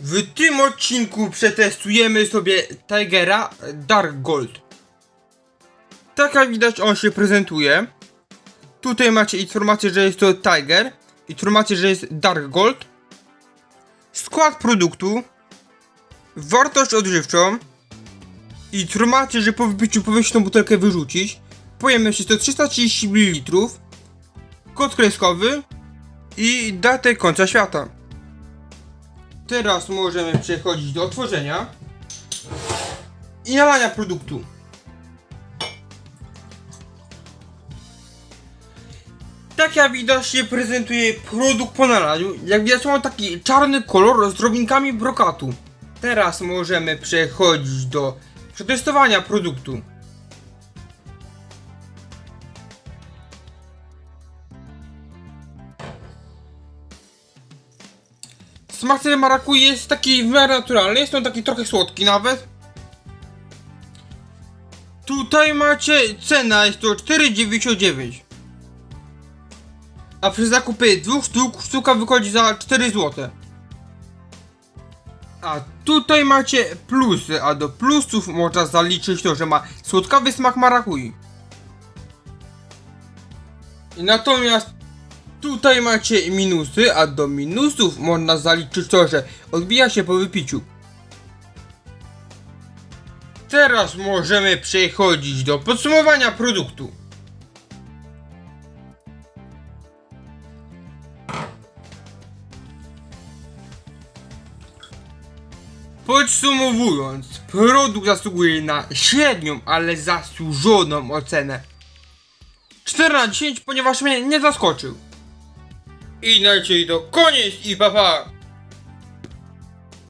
W tym odcinku przetestujemy sobie Tigera Dark Gold. Tak jak widać on się prezentuje. Tutaj macie informację, że jest to Tiger. Informację, że jest Dark Gold. Skład produktu. Wartość odżywczą. Informację, że po wypiciu powinien tą butelkę wyrzucić. Pojemność jest to 330 ml. Kod kreskowy. I datę końca świata. Teraz możemy przechodzić do otworzenia i nalania produktu. Tak jak się prezentuje produkt po nalaniu. Jak widać ma taki czarny kolor z drobinkami brokatu. Teraz możemy przechodzić do przetestowania produktu. Smak tej marakuji jest taki w miarę naturalny, jest on taki trochę słodki nawet. Tutaj macie cena, jest to 4,99. A przy zakupie dwóch sztuk, sztuka wychodzi za 4 zł. A tutaj macie plusy, a do plusów można zaliczyć to, że ma słodkawy smak marakui. I natomiast Tutaj macie minusy, a do minusów można zaliczyć to, że odbija się po wypiciu. Teraz możemy przechodzić do podsumowania produktu. Podsumowując, produkt zasługuje na średnią, ale zasłużoną ocenę. 4 na 10, ponieważ mnie nie zaskoczył. I na dzisiaj to koniec i papa! Pa.